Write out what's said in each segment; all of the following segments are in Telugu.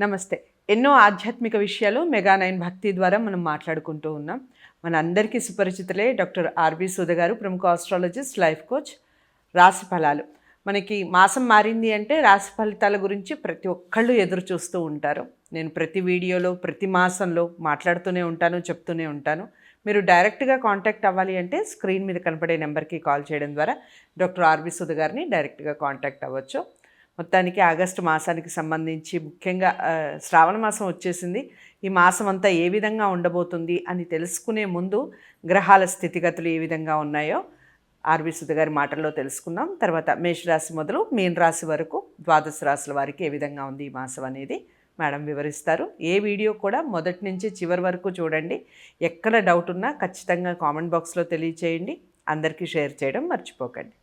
నమస్తే. ఎన్నో ఆధ్యాత్మిక విషయాలు మెగా నైన్ భక్తి ద్వారా మనం మాట్లాడుకుంటూ ఉన్నాం. మన అందరికీ సుపరిచితులే డాక్టర్ ఆర్బి సుధ గారు ప్రముఖ ఆస్ట్రాలజిస్ట్ లైఫ్ కోచ్. రాశి ఫలాలు. మనకి మాసం మారింది అంటే రాశి ఫలితాల గురించి ప్రతి ఒక్కళ్ళు ఎదురు చూస్తూ ఉంటారు. నేను ప్రతి వీడియోలో ప్రతి మాసంలో మాట్లాడుతూనే ఉంటాను చెప్తూనే ఉంటాను. మీరు డైరెక్ట్గా కాంటాక్ట్ అవ్వాలి అంటే స్క్రీన్ మీద కనపడే నెంబర్కి కాల్ చేయడం ద్వారా డాక్టర్ ఆర్బి సుధ గారిని డైరెక్ట్గా కాంటాక్ట్ అవ్వచ్చు. మొత్తానికి ఆగస్టు మాసానికి సంబంధించి ముఖ్యంగా శ్రావణ మాసం వచ్చేసింది. ఈ మాసం అంతా ఏ విధంగా ఉండబోతుంది అని తెలుసుకునే ముందు గ్రహాల స్థితిగతులు ఏ విధంగా ఉన్నాయో ఆర్వి సుధ గారి మాటల్లో తెలుసుకుందాం. తర్వాత మేషరాశి మొదలు మీన రాశి వరకు ద్వాదశ రాశుల వారికి ఏ విధంగా ఉంది ఈ మాసం అనేది మేడం వివరిస్తారు. ఏ వీడియో కూడా మొదటి నుంచి చివరి వరకు చూడండి. ఎక్కడ డౌట్ ఉన్నా ఖచ్చితంగా కామెంట్ బాక్స్లో తెలియచేయండి. అందరికీ షేర్ చేయడం మర్చిపోకండి.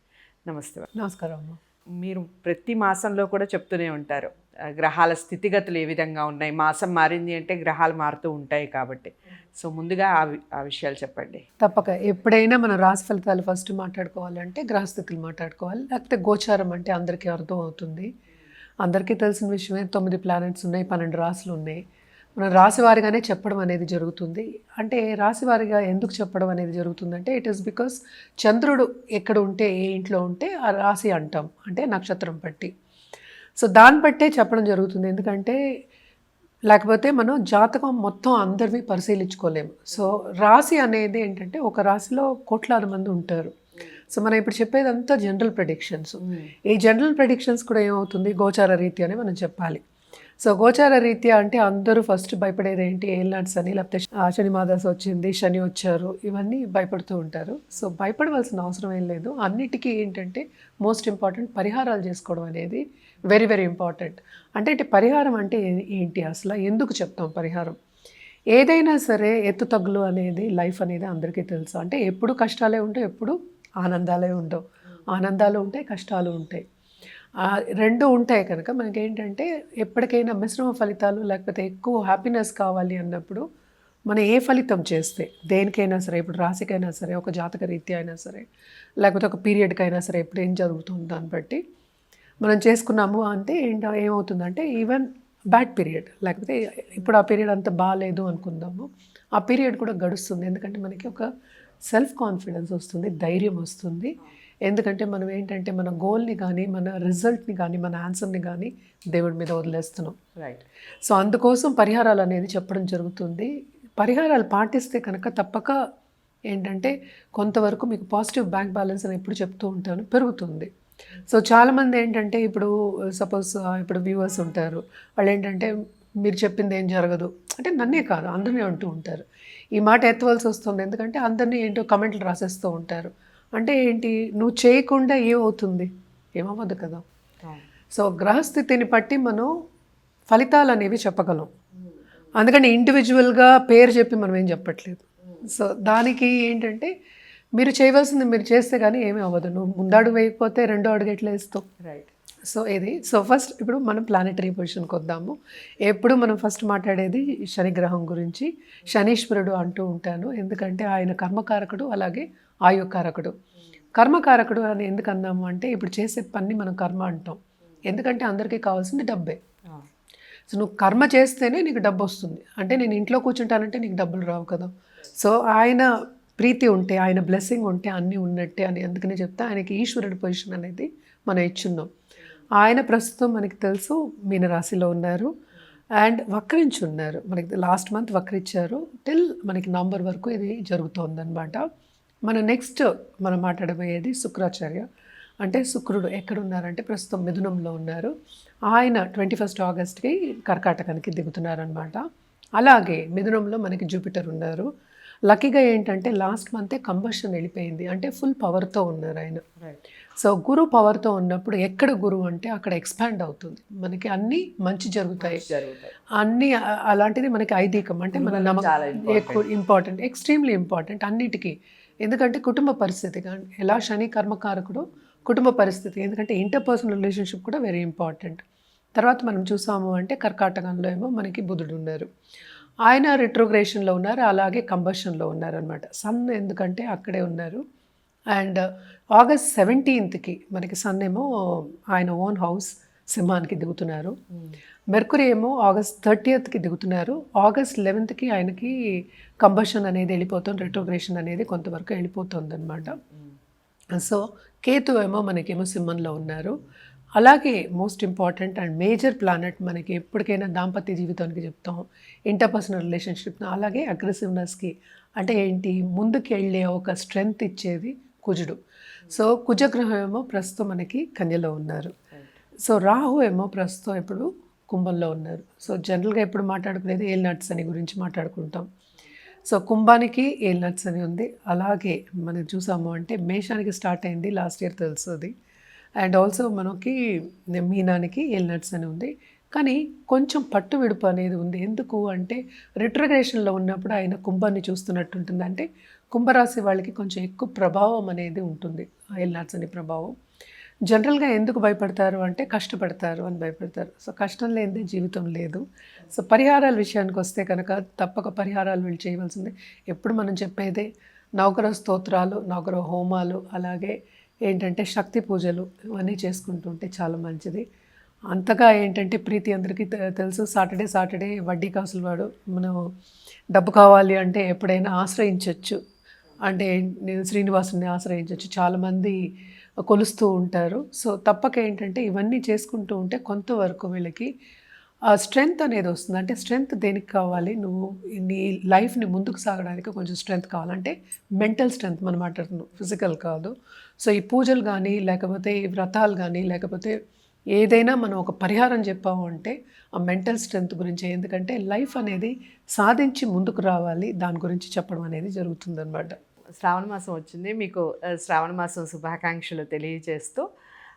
నమస్తే. నమస్కారం అమ్మ. మీరు ప్రతి మాసంలో కూడా చెప్తూనే ఉంటారు. గ్రహాల స్థితిగతులు ఏ విధంగా ఉన్నాయి? మాసం మారింది అంటే గ్రహాలు మారుతూ ఉంటాయి కాబట్టి. సో ముందుగా ఆ వి- ఆ విషయాలు చెప్పండి. తప్పక. ఎప్పుడైనా మనం రాశి ఫలితాలు ఫస్ట్ మాట్లాడుకోవాలంటే గ్రహస్థితులు మాట్లాడుకోవాలి. లేకపోతే గోచారం అంటే అందరికీ అర్థం అవుతుంది. అందరికీ తెలిసిన విషయమే. తొమ్మిది ప్లానెట్స్ ఉన్నాయి పన్నెండు రాసులు ఉన్నాయి. మనం రాశివారిగానే చెప్పడం అనేది జరుగుతుంది. అంటే రాశివారిగా ఎందుకు చెప్పడం అనేది జరుగుతుందంటే ఇట్ ఈస్ బికాస్ చంద్రుడు ఎక్కడ ఉంటే ఏ ఇంట్లో ఉంటే ఆ రాశి అంటాం. అంటే నక్షత్రం బట్టి. సో దాన్ని బట్టే చెప్పడం జరుగుతుంది. ఎందుకంటే లేకపోతే మనం జాతకం మొత్తం అందరివి పరిశీలించుకోలేము. సో రాశి అనేది ఏంటంటే ఒక రాశిలో కోట్లాది మంది ఉంటారు. సో మనం ఇప్పుడు చెప్పేదంతా జనరల్ ప్రెడిక్షన్స్ ఈ జనరల్ ప్రెడిక్షన్స్ కూడా ఏమవుతుంది? గోచార రీత్యానే మనం చెప్పాలి. సో గోచార రీత్యా అంటే అందరూ ఫస్ట్ భయపడేది ఏంటి? ఏల్నాట్స్ అని లేకపోతే ఆ, శని మాదాస్ వచ్చింది శని వచ్చారు ఇవన్నీ భయపడుతూ ఉంటారు. సో భయపడవలసిన అవసరం ఏం లేదు. అన్నిటికీ ఏంటంటే మోస్ట్ ఇంపార్టెంట్ పరిహారాలు చేసుకోవడం అనేది వెరీ వెరీ ఇంపార్టెంట్. అంటే ఇటు పరిహారం అంటే ఏంటి అసలు? ఎందుకు చెప్తాం పరిహారం? ఏదైనా సరే ఎత్తు తగ్గులు అనేది లైఫ్ అనేది అందరికీ తెలుసు. అంటే ఎప్పుడు కష్టాలే ఉంటాయి ఎప్పుడు ఆనందాలే ఉండవు. ఆనందాలు ఉంటాయి కష్టాలు ఉంటాయి. రెండు ఉంటాయి కనుక మనకేంటంటే ఎప్పటికైనా మిశ్రమ ఫలితాలు లేకపోతే ఎక్కువ హ్యాపీనెస్ కావాలి అన్నప్పుడు మనం ఏ ఫలితం చేస్తే దేనికైనా సరే ఇప్పుడు రాశికైనా సరే ఒక జాతక రీత్యా అయినా సరే లేకపోతే ఒక పీరియడ్కైనా సరే ఎప్పుడు ఏం జరుగుతుంది దాన్ని బట్టి మనం చేసుకున్నాము అంటే ఏంటో ఏమవుతుందంటే ఈవెన్ బ్యాడ్ పీరియడ్ లేకపోతే ఇప్పుడు ఆ పీరియడ్ అంత బాగాలేదు అనుకుందాము ఆ పీరియడ్ కూడా గడుస్తుంది. ఎందుకంటే మనకి ఒక సెల్ఫ్ కాన్ఫిడెన్స్ వస్తుంది ధైర్యం వస్తుంది. ఎందుకంటే మనం ఏంటంటే మన గోల్ని కానీ మన రిజల్ట్ని కానీ మన ఆన్సర్ని కానీ దేవుడి మీద వదిలేస్తున్నాం. రైట్ సో అందుకోసం పరిహారాలు అనేది చెప్పడం జరుగుతుంది. పరిహారాలు పాటిస్తే కనుక తప్పక ఏంటంటే కొంతవరకు మీకు పాజిటివ్ బ్యాంక్ బ్యాలెన్స్ అని ఎప్పుడు చెప్తూ ఉంటాను పెరుగుతుంది. సో చాలామంది ఏంటంటే ఇప్పుడు సపోజ్ ఇప్పుడు వ్యూవర్స్ ఉంటారు. వాళ్ళు ఏంటంటే మీరు చెప్పింది ఏం జరగదు. అంటే నన్నే కాదు అందరినీ అంటూ ఉంటారు. ఈ మాట ఎత్తవలసి వస్తుంది. ఎందుకంటే అందరినీ ఏంటో కమెంట్లు రాసేస్తూ ఉంటారు. అంటే ఏంటి? నువ్వు చేయకుండా ఏమవుతుంది? ఏమవ్వదు కదా. సో గ్రహస్థితిని బట్టి మనం ఫలితాలు అనేవి చెప్పగలం. అందుకని ఇండివిజువల్గా పేరు చెప్పి మనం ఏం చెప్పట్లేదు. సో దానికి ఏంటంటే మీరు చేయవలసింది మీరు చేస్తే కానీ ఏమీ అవ్వదు. నువ్వు ముందడుగు వేయకపోతే రెండో అడుగు ఎట్లా వేస్తావు? రైట్ సో ఇది. సో ఫస్ట్ ఇప్పుడు మనం ప్లానెటరీ పొజిషన్కి వద్దాము ఎప్పుడు మనం ఫస్ట్ మాట్లాడేది శని గ్రహం గురించి. శనీశ్వరుడు అంటూ ఉంటాను. ఎందుకంటే ఆయన కర్మకారకుడు అలాగే ఆయుకారకుడు. కర్మకారకుడు అని ఎందుకు అన్నాము అంటే ఇప్పుడు చేసే పని మనం కర్మ అంటాం. ఎందుకంటే అందరికీ కావాల్సింది డబ్బే. సో నువ్వు కర్మ చేస్తేనే నీకు డబ్బు వస్తుంది. అంటే నేను ఇంట్లో కూర్చుంటానంటే నీకు డబ్బులు రావు కదా. సో ఆయన ప్రీతి ఉంటే ఆయన బ్లెస్సింగ్ ఉంటే అన్నీ ఉన్నట్టే అని అందుకనే చెప్తా. ఆయనకి ఈశ్వరుడి పొజిషన్ అనేది మనం ఇచ్చున్నాం. ఆయన ప్రస్తుతం మనకి తెలుసు మీనరాశిలో ఉన్నారు. అండ్ వక్రించి ఉన్నారు మనకి లాస్ట్ మంత్ వక్రించారు. టిల్ మనకి నవంబర్ వరకు ఇది జరుగుతోందనమాట మన నెక్స్ట్ మనం మాట్లాడబోయేది శుక్రాచార్య. అంటే శుక్రుడు ఎక్కడున్నారంటే ప్రస్తుతం మిథునంలో ఉన్నారు. ఆయన ట్వంటీ ఫస్ట్ ఆగస్ట్కి కర్కాటకానికి దిగుతున్నారనమాట అలాగే మిథునంలో మనకి జూపిటర్ ఉన్నారు. లక్కీగా ఏంటంటే లాస్ట్ మంతే కంబషన్ వెళ్ళిపోయింది. అంటే ఫుల్ పవర్తో ఉన్నారు ఆయన. రైట్ సో గురు పవర్తో ఉన్నప్పుడు ఎక్కడ గురువు అంటే అక్కడ ఎక్స్పాండ్ అవుతుంది. మనకి అన్నీ మంచి జరుగుతాయి. అన్నీ అలాంటిది మనకి ఐదీకం అంటే మన నమ్మకం ఎక్కువ ఇంపార్టెంట్ ఎక్స్ట్రీమ్లీ ఇంపార్టెంట్ అన్నిటికీ. ఎందుకంటే కుటుంబ పరిస్థితి కానీ ఎలా శని కర్మకారకుడు కుటుంబ పరిస్థితి ఎందుకంటే ఇంటర్పర్సనల్ రిలేషన్షిప్ కూడా వెరీ ఇంపార్టెంట్ తర్వాత మనం చూసాము అంటే కర్కాటకంలో ఏమో మనకి బుధుడు ఉన్నారు. ఆయన రిట్రోగ్రేషన్లో ఉన్నారు అలాగే కంబషన్లో ఉన్నారు అనమాట సన్ ఎందుకంటే అక్కడే ఉన్నారు. అండ్ ఆగస్ట్ సెవెంటీన్త్కి మనకి సన్ ఏమో ఆయన ఓన్ హౌస్ సింహానికి దిగుతున్నారు. మెర్కురీ ఏమో ఆగస్ట్ థర్టీయత్కి దిగుతున్నారు. ఆగస్ట్ లెవెన్త్కి ఆయనకి కంబషన్ అనేది వెళ్ళిపోతుంది రెట్రోగ్రేషన్ అనేది కొంతవరకు వెళ్ళిపోతుంది అనమాట సో కేతు ఏమో మనకేమో సింహంలో ఉన్నారు. అలాగే most important and major planet మనకి ఎప్పటికైనా దాంపత్య జీవితానికి చెప్తాం. ఇంటర్పర్సనల్ రిలేషన్షిప్ అలాగే అగ్రెసివ్నెస్కి అంటే ఏంటి? ముందుకు వెళ్ళే ఒక స్ట్రెంగ్త్ ఇచ్చేది కుజుడు. సో కుజగ్రహం ఏమో ప్రస్తుతం మనకి కన్యలో ఉన్నారు. సో రాహు ఏమో ప్రస్తుతం ఇప్పుడు కుంభంలో ఉన్నారు. సో జనరల్గా ఎప్పుడు మాట్లాడుకునేది ఏల్ నట్స్ అని గురించి మాట్లాడుకుంటాం. సో కుంభానికి ఏల్ నట్స్ అని ఉంది. అలాగే మనం చూసాము అంటే మేషానికి స్టార్ట్ అయింది లాస్ట్ ఇయర్ తెలుసు అది అండ్ ఆల్సో మనకి మీనానికి ఏల్ నట్స్ అని ఉంది. కానీ కొంచెం పట్టు విడుపు అనేది ఉంది. ఎందుకు అంటే రిట్రగ్రేషన్లో ఉన్నప్పుడు ఆయన కుంభాన్ని చూస్తున్నట్టు ఉంటుంది అంటే కుంభరాశి వాళ్ళకి కొంచెం ఎక్కువ ప్రభావం అనేది ఉంటుంది ఏల్ ప్రభావం. జనరల్గా ఎందుకు భయపడతారు అంటే కష్టపడతారు అని భయపడతారు. సో కష్టం లేనిదే జీవితం లేదు. సో పరిహారాల విషయానికి వస్తే కనుక తప్పక పరిహారాలు వీళ్ళు చేయవలసిందే. ఎప్పుడు మనం చెప్పేదే నౌకర స్తోత్రాలు నౌకర హోమాలు అలాగే ఏంటంటే శక్తి పూజలు ఇవన్నీ చేసుకుంటుంటే చాలా మంచిది. అంతగా ఏంటంటే ప్రీతి అందరికీ తెలుసు. సాటర్డే సాటర్డే వడ్డీ కాసులు వాడు మనం డబ్బు కావాలి అంటే ఎప్పుడైనా ఆశ్రయించవచ్చు అంటే నేను శ్రీనివాసుని ఆశ్రయించవచ్చు చాలామంది కొలుస్తూ ఉంటారు. సో తప్పక ఏంటంటే ఇవన్నీ చేసుకుంటూ ఉంటే కొంతవరకు వీళ్ళకి ఆ స్ట్రెంగ్త్ అనేది వస్తుంది. అంటే స్ట్రెంగ్త్ దేనికి కావాలి? నువ్వు నీ లైఫ్ని ముందుకు సాగడానికి కొంచెం స్ట్రెంగ్త్ కావాలంటే మెంటల్ స్ట్రెంగ్త్ మనం మాట్లాడుతున్నాం. ఫిజికల్ కాదు. సో ఈ పూజలు కానీ లేకపోతే ఈ వ్రతాలు కానీ లేకపోతే ఏదైనా మనం ఒక పరిహారం చెప్పాము అంటే ఆ మెంటల్ స్ట్రెంగ్త్ గురించి. ఎందుకంటే లైఫ్ అనేది సాధించి ముందుకు రావాలి దాని గురించి చెప్పడం అనేది జరుగుతుందన్నమాట. శ్రావణ మాసం వచ్చింది. మీకు శ్రావణ మాసం శుభాకాంక్షలు తెలియజేస్తూ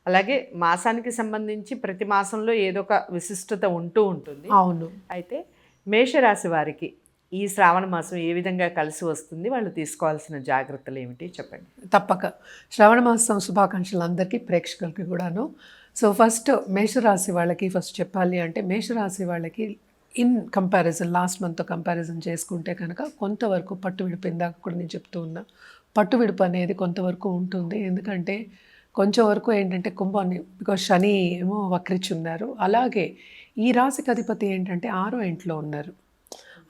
అలాగే మాసానికి సంబంధించి ప్రతి మాసంలో ఏదో ఒక విశిష్టత ఉంటూ ఉంటుంది. అవును. అయితే మేషరాశి వారికి ఈ శ్రావణ మాసం ఏ విధంగా కలిసి వస్తుంది? వాళ్ళు తీసుకోవాల్సిన జాగ్రత్తలు ఏమిటి? చెప్పండి. తప్పక. శ్రవణ మాసం శుభాకాంక్షలు అందరికీ ప్రేక్షకులకి కూడాను. సో ఫస్ట్ మేషరాశి వాళ్ళకి ఫస్ట్ చెప్పాలి అంటే మేషరాశి వాళ్ళకి ఇన్ కంపారిజన్ లాస్ట్ మంత్తో కంపారిజన్ చేసుకుంటే కనుక కొంతవరకు పట్టు విడుపు ఇందాక కూడా నేను చెప్తూ ఉన్నా. పట్టు విడుపు అనేది కొంతవరకు ఉంటుంది. ఎందుకంటే కొంచెం వరకు ఏంటంటే కుంభాన్ని బికాజ్ శని ఏమో వక్రిచి ఉన్నారు అలాగే ఈ రాశికి అధిపతి ఏంటంటే ఆరో ఇంట్లో ఉన్నారు.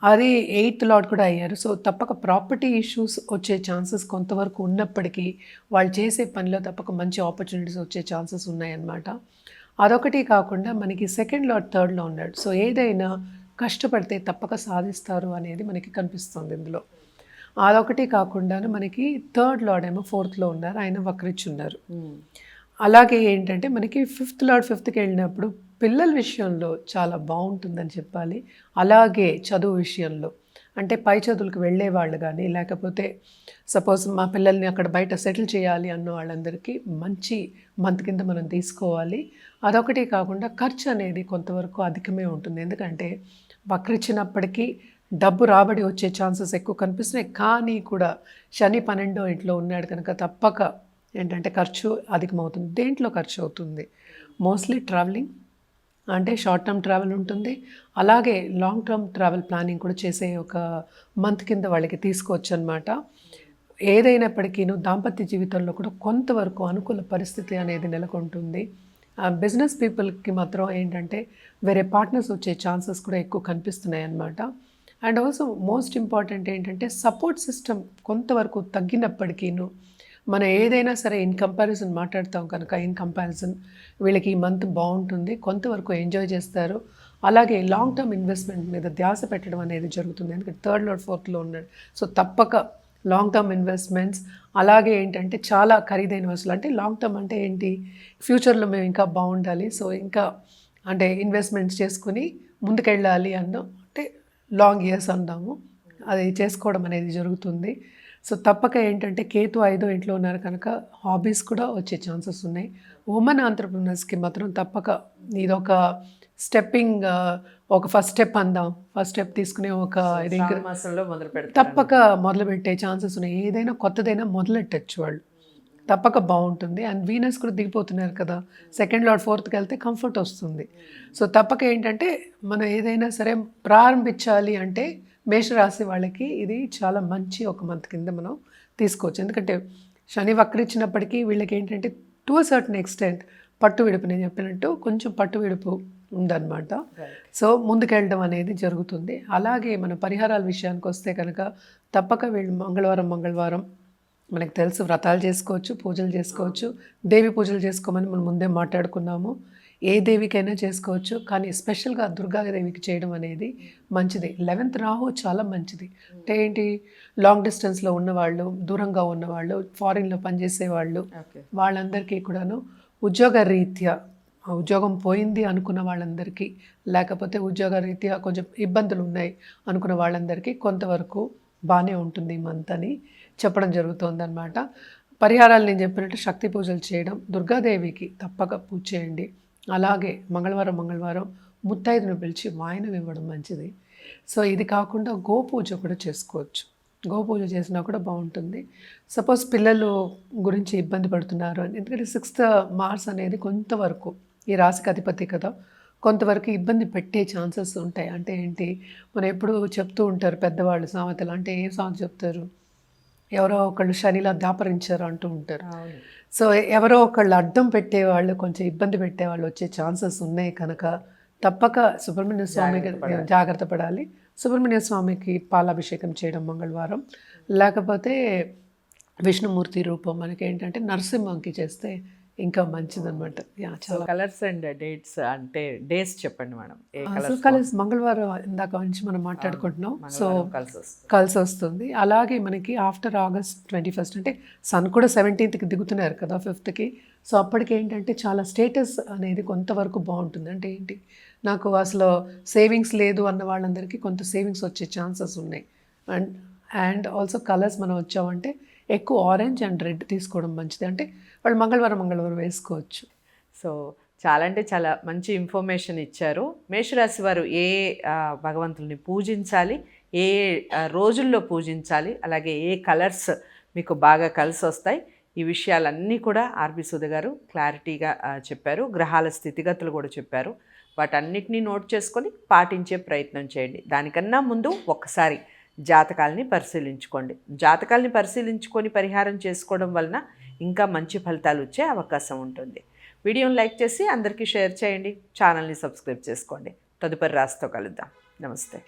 అది ఎయిత్ లాట్ కూడా అయ్యారు. సో తప్పక ప్రాపర్టీ ఇష్యూస్ వచ్చే ఛాన్సెస్ కొంతవరకు ఉన్నప్పటికీ వాళ్ళు చేసే పనిలో తప్పక మంచి ఆపర్చునిటీస్ వచ్చే ఛాన్సెస్ ఉన్నాయన్నమాట. అదొకటి కాకుండా మనకి సెకండ్ లాట్ థర్డ్లో ఉన్నాడు. సో ఏదైనా కష్టపడితే తప్పక సాధిస్తారు అనేది మనకి కనిపిస్తుంది ఇందులో. అదొకటి కాకుండా మనకి థర్డ్ లార్డ్ ఏమో ఫోర్త్లో ఉన్నారు. ఆయన వక్రించి ఉన్నారు అలాగే ఏంటంటే మనకి ఫిఫ్త్ లార్డ్ ఫిఫ్త్కి వెళ్ళినప్పుడు పిల్లల విషయంలో చాలా బాగుంటుందని చెప్పాలి. అలాగే చదువు విషయంలో. అంటే పై చదువులకు వెళ్ళే వాళ్ళు కానీ లేకపోతే సపోజ్ మా పిల్లల్ని అక్కడ బయట సెటిల్ చేయాలి అన్న వాళ్ళందరికీ మంచి మంత్ కింద మనం తీసుకోవాలి. అదొకటి కాకుండా ఖర్చు అనేది కొంతవరకు అధికమే ఉంటుంది. ఎందుకంటే వక్రిచ్చినప్పటికీ డబ్బు రాబడి వచ్చే ఛాన్సెస్ ఎక్కువ కనిపిస్తున్నాయి. కానీ కూడా శని పన్నెండో ఇంట్లో ఉన్నాడు కనుక తప్పక ఏంటంటే ఖర్చు అధికమవుతుంది. దేంట్లో ఖర్చు అవుతుంది? మోస్ట్లీ ట్రావెలింగ్ అంటే షార్ట్ టర్మ్ ట్రావెల్ ఉంటుంది. అలాగే లాంగ్ టర్మ్ ట్రావెల్ ప్లానింగ్ కూడా చేసే ఒక మంత్ కింద వాళ్ళకి తీసుకోవచ్చు అనమాట ఏదైనప్పటికీను దాంపత్య జీవితంలో కూడా కొంతవరకు అనుకూల పరిస్థితి అనేది నెలకొంటుంది. బిజినెస్ పీపుల్కి మాత్రం ఏంటంటే వేరే పార్ట్నర్స్ వచ్చే ఛాన్సెస్ కూడా ఎక్కువ కనిపిస్తున్నాయి అన్నమాట అండ్ ఆల్సో మోస్ట్ ఇంపార్టెంట్ ఏంటంటే సపోర్ట్ సిస్టమ్ కొంతవరకు తగ్గినప్పటికీను మనం ఏదైనా సరే ఇన్ కంపారిజన్ మాట్లాడతాం కనుక ఇన్ కంపారిజన్ వీళ్ళకి ఈ మంత్ బాగుంటుంది కొంతవరకు ఎంజాయ్ చేస్తారు. అలాగే లాంగ్ టర్మ్ ఇన్వెస్ట్మెంట్ మీద ధ్యాస పెట్టడం అనేది జరుగుతుంది. ఎందుకంటే థర్డ్ లోడ్ ఫోర్త్లో ఉన్నాడు. సో తప్పక లాంగ్ టర్మ్ ఇన్వెస్ట్మెంట్స్ అలాగే ఏంటంటే చాలా ఖరీదైన వస్తువులు. అంటే లాంగ్ టర్మ్ అంటే ఏంటి? ఫ్యూచర్లో మేము ఇంకా బాగుండాలి. సో ఇంకా అంటే ఇన్వెస్ట్మెంట్స్ చేసుకుని ముందుకెళ్ళాలి అన్నాం. అంటే లాంగ్ ఇయర్స్ అందాము అది చేసుకోవడం అనేది జరుగుతుంది. సో తప్పక ఏంటంటే కేతు ఐదో ఇంట్లో ఉన్నారు కనుక హాబీస్ కూడా వచ్చే ఛాన్సెస్ ఉన్నాయి. ఉమెన్ ఆంటర్ప్రినర్స్కి మాత్రం తప్పక ఇదొక స్టెప్పింగ్ ఒక ఫస్ట్ స్టెప్ అందాం. ఫస్ట్ స్టెప్ తీసుకునే ఒక ఇది మాసంలో మొదలు పెడతారు తప్పక మొదలుపెట్టే ఛాన్సెస్ ఉన్నాయి. ఏదైనా కొత్తదైనా మొదలెట్టచ్చు వాళ్ళు. తప్పక బాగుంటుంది. అండ్ వీనస్ కూడా దిగిపోతున్నారు కదా. సెకండ్ లార్డ్ ఫోర్త్కి వెళ్తే కంఫర్ట్ వస్తుంది. సో తప్పక ఏంటంటే మనం ఏదైనా సరే ప్రారంభించాలి అంటే మేషరాశి వాళ్ళకి ఇది చాలా మంచి ఒక మంత్ కింద మనం తీసుకోవచ్చు. ఎందుకంటే శని వక్రించినప్పటికీ వీళ్ళకి ఏంటంటే టు అ సర్టన్ ఎక్స్టెంట్ పట్టు విడుపు నేను చెప్పినట్టు కొంచెం పట్టు విడుపు ఉందన్నమాట. సో ముందుకెళ్ళడం అనేది జరుగుతుంది. అలాగే మన పరిహారాల విషయానికి వస్తే కనుక తప్పక వీళ్ళు మంగళవారం మంగళవారం మనకు తెలుసు వ్రతాలు చేసుకోవచ్చు పూజలు చేసుకోవచ్చు దేవి పూజలు చేసుకోమని మనం ముందే మాట్లాడుకున్నాము. ఏ దేవికైనా చేసుకోవచ్చు. కానీ స్పెషల్గా దుర్గాదేవికి చేయడం అనేది మంచిది. లెవెన్త్ రాహు చాలా మంచిది. అంటే ఏంటి? లాంగ్ డిస్టెన్స్లో ఉన్నవాళ్ళు దూరంగా ఉన్నవాళ్ళు ఫారిన్లో పనిచేసే వాళ్ళు వాళ్ళందరికీ కూడాను ఉద్యోగ రీత్యా ఉద్యోగం పోయింది అనుకున్న వాళ్ళందరికీ లేకపోతే ఉద్యోగ రీత్యా కొంచెం ఇబ్బందులు ఉన్నాయి అనుకున్న వాళ్ళందరికీ కొంతవరకు బాగానే ఉంటుంది ఈ మంత్ అని చెప్పడం జరుగుతుంది అనమాట పరిహారాలు నేను చెప్పినట్టు శక్తి పూజలు చేయడం దుర్గాదేవికి తప్పక పూజ చేయండి. అలాగే మంగళవారం మంగళవారం ముత్తైదును పిలిచి వాయనం ఇవ్వడం మంచిది. సో ఇది కాకుండా గోపూజ కూడా చేసుకోవచ్చు. గోపూజ చేసినా కూడా బాగుంటుంది. సపోజ్ పిల్లలు గురించి ఇబ్బంది పడుతున్నారు అని ఎందుకంటే సిక్స్త్ మార్స్ అనేది కొంతవరకు ఈ రాశికి అధిపతి కదా కొంతవరకు ఇబ్బంది పెట్టే ఛాన్సెస్ ఉంటాయి. అంటే ఏంటి? మనం ఎప్పుడు చెప్తూ ఉంటారు పెద్దవాళ్ళు సామెతలు అంటే ఏ సామెత చెప్తారు? ఎవరో ఒకళ్ళు శనిలా దాపరించారు అంటూ ఉంటారు. సో ఎవరో ఒకళ్ళు అడ్డం పెట్టేవాళ్ళు కొంచెం ఇబ్బంది పెట్టేవాళ్ళు వచ్చే ఛాన్సెస్ ఉన్నాయి కనుక తప్పక సుబ్రహ్మణ్య స్వామికి జాగ్రత్త పడాలి. సుబ్రహ్మణ్య స్వామికి పాలాభిషేకం చేయడం మంగళవారం. లేకపోతే విష్ణుమూర్తి రూపం మనకి ఏంటంటే నరసింహంకి చేస్తే ఇంకా మంచిదన్నమాట. Yeah so colours and dates అంటే డేస్ చెప్పండి మేడం. అసలు కలర్స్ మంగళవారం ఇందాక నుంచి మనం మాట్లాడుకుంటున్నాం. సో కలిసి వస్తుంది. కలిసి వస్తుంది. అలాగే మనకి ఆఫ్టర్ ఆగస్ట్ ట్వంటీ ఫస్ట్ అంటే సన్ కూడా సెవెంటీన్త్కి దిగుతున్నారు కదా ఫిఫ్త్కి సో అప్పటికి ఏంటంటే చాలా స్టేటస్ అనేది కొంతవరకు బాగుంటుంది. అంటే ఏంటి? నాకు అసలు సేవింగ్స్ లేదు అన్న వాళ్ళందరికీ కొంత సేవింగ్స్ వచ్చే ఛాన్సెస్ ఉన్నాయి. అండ్ అండ్ ఆల్సో కలర్స్ మనం వచ్చామంటే ఎక్కువ ఆరెంజ్ అండ్ రెడ్ తీసుకోవడం మంచిది. అంటే వాళ్ళు మంగళవారం మంగళవారం వేసుకోవచ్చు. సో చాలా అంటే చాలా మంచి ఇన్ఫర్మేషన్ ఇచ్చారు. మేషరాశి వారు ఏ భగవంతుల్ని పూజించాలి? ఏ రోజుల్లో పూజించాలి? అలాగే ఏ కలర్స్ మీకు బాగా కలిసి వస్తాయి? ఈ విషయాలన్నీ కూడా ఆర్బి సుధ గారు క్లారిటీగా చెప్పారు. గ్రహాల స్థితిగతులు కూడా చెప్పారు. వాటన్నిటినీ నోట్ చేసుకొని పాటించే ప్రయత్నం చేయండి. దానికన్నా ముందు ఒకసారి జాతకాలని పరిశీలించుకోండి. జాతకాలని పరిశీలించుకొని పరిహారం చేసుకోవడం వలన ఇంకా మంచి ఫలితాలు వచ్చే అవకాశం ఉంటుంది. వీడియోని లైక్ చేసి అందరికీ షేర్ చేయండి. ఛానల్ని సబ్స్క్రైబ్ చేసుకోండి. తదుపరి రాసితో కలుద్దాం. నమస్తే.